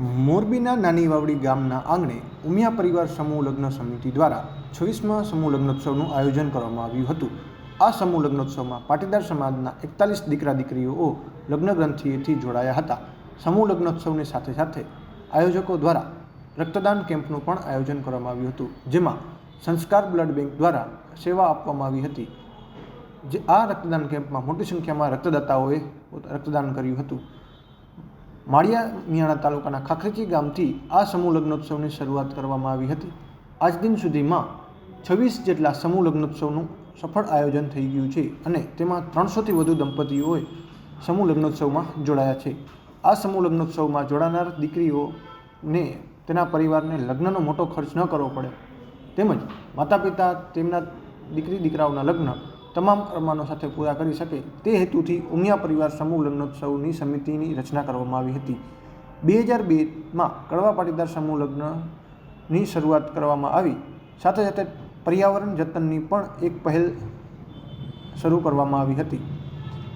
મોરબીના નાની વાવડી ગામના આંગણે ઉમિયા પરિવાર સમૂહ લગ્ન સમિતિ દ્વારા છવ્વીસમાં સમૂહ લગ્નોત્સવનું આયોજન કરવામાં આવ્યું હતું. આ સમૂહ લગ્નોત્સવમાં પાટીદાર સમાજના એકતાલીસ દીકરા દીકરીઓ લગ્ન ગ્રંથિએથી જોડાયા હતા. સમૂહ લગ્નોત્સવની સાથે સાથે આયોજકો દ્વારા રક્તદાન કેમ્પનું પણ આયોજન કરવામાં આવ્યું હતું, જેમાં સંસ્કાર બ્લડ બેંક દ્વારા સેવા આપવામાં આવી હતી. જે આ રક્તદાન કેમ્પમાં મોટી સંખ્યામાં રક્તદાતાઓએ રક્તદાન કર્યું હતું. માળિયા મિયાણા તાલુકાના ખાખરીચી ગામથી આ સમૂહ લગ્નોત્સવની શરૂઆત કરવામાં આવી હતી. આજ દિન સુધીમાં છવ્વીસ જેટલા સમૂહ લગ્નોત્સવનું સફળ આયોજન થઈ ગયું છે અને તેમાં ત્રણસોથી વધુ દંપતીઓએ સમૂહ લગ્નોત્સવમાં જોડાયા છે. આ સમૂહ લગ્નોત્સવમાં જોડાનાર દીકરીઓને તેના પરિવારને લગ્નનો મોટો ખર્ચ ન કરવો પડે. તેમજ માતા પિતા તેમના દીકરી દીકરાઓના લગ્ન તમામ અરમાનો સાથે પૂરા કરી શકે તે હેતુથી ઉમિયા પરિવાર સમૂહ લગ્નોત્સવની સમિતિની રચના કરવામાં આવી હતી. બે હજાર બેમાં કડવા પાટીદાર સમૂહ લગ્નની શરૂઆત કરવામાં આવી. સાથે સાથે પર્યાવરણ જતનની પણ એક પહેલ શરૂ કરવામાં આવી હતી.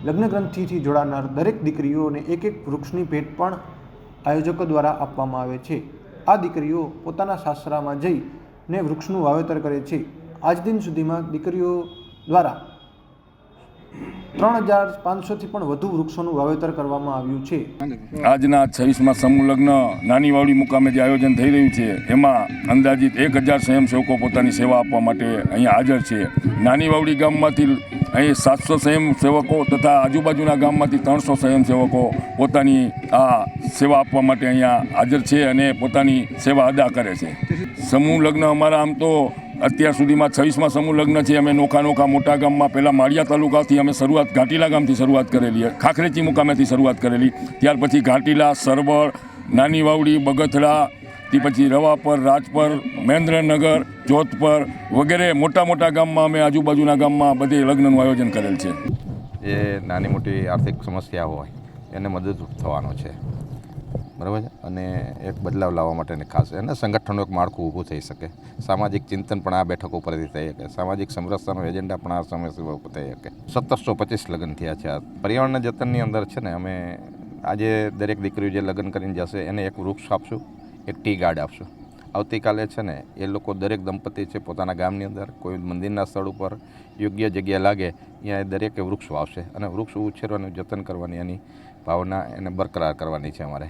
લગ્ન ગ્રંથિથી જોડાનાર દરેક દીકરીઓને એક એક વૃક્ષની ભેટ પણ આયોજકો દ્વારા આપવામાં આવે છે. આ દીકરીઓ પોતાના સાસરામાં જઈને વૃક્ષનું વાવેતર કરે છે. આજ દિન સુધીમાં દીકરીઓ દ્વારા ત્રણ હજાર પાંચસોથી પણ વધુ વૃક્ષોનું વાવેતર કરવામાં આવ્યું છે. આજના છવ્વીસમાં સમૂહ લગ્ન નાની વાવડી મુકામે જે આયોજન થઈ રહ્યું છે, એમાં અંદાજિત એક હજાર સ્વયંસેવકો પોતાની સેવા આપવા માટે અહીંયા હાજર છે. નાની વાવડી ગામમાંથી અહીં સાતસો સ્વયંસેવકો તથા આજુબાજુના ગામમાંથી ત્રણસો સ્વયંસેવકો પોતાની આ સેવા આપવા માટે અહીંયા હાજર છે અને પોતાની સેવા અદા કરે છે. સમૂહ લગ્ન અમારા આમ તો અત્યાર સુધીમાં છવ્વીસમાં સમૂહ લગ્ન છે. અમે નોખા નોખા મોટા ગામમાં પહેલાં માળિયા તાલુકાથી અમે શરૂઆત ઘાટીલા ગામથી શરૂઆત કરેલી. ખાખરેચી મુકામેથી શરૂઆત કરેલી. ત્યાર પછી ઘાટીલા સરવળ નાની વાવડી બગથડા તે પછી રવાપર, રાજપર, મહેન્દ્રનગર, જોધપર વગેરે મોટા મોટા ગામમાં અમે આજુબાજુના ગામમાં બધે લગ્નનું આયોજન કરેલ છે. એ નાની મોટી આર્થિક સમસ્યા હોય, એને મદદરૂપ થવાનો છે. બરાબર છે? અને એક બદલાવ લાવવા માટેની ખાસ અને સંગઠનનું એક માળખું ઊભું થઈ શકે. સામાજિક ચિંતન પણ આ બેઠક ઉપરથી થઈ શકે. સામાજિક સમરસતાનો એજન્ડા પણ આ સમસ્યા ઉપર થઈ શકે. સત્તરસો પચીસ લગ્ન થયા છે. આ પર્યાવરણના જતનની અંદર છે ને, અમે આજે દરેક દીકરીઓ જે લગ્ન કરીને જશે, એને એક વૃક્ષ આપશું, એક ટી ગાર્ડ આપશું. આવતીકાલે છે ને, એ લોકો દરેક દંપતી છે પોતાના ગામની અંદર, કોઈ મંદિરના સ્થળ ઉપર, યોગ્ય જગ્યા લાગે, ત્યાં એ દરેકે વૃક્ષ વાવશે. અને વૃક્ષ ઉછેરવાનું, જતન કરવાની એની ભાવના એને બરકરાર કરવાની છે અમારે.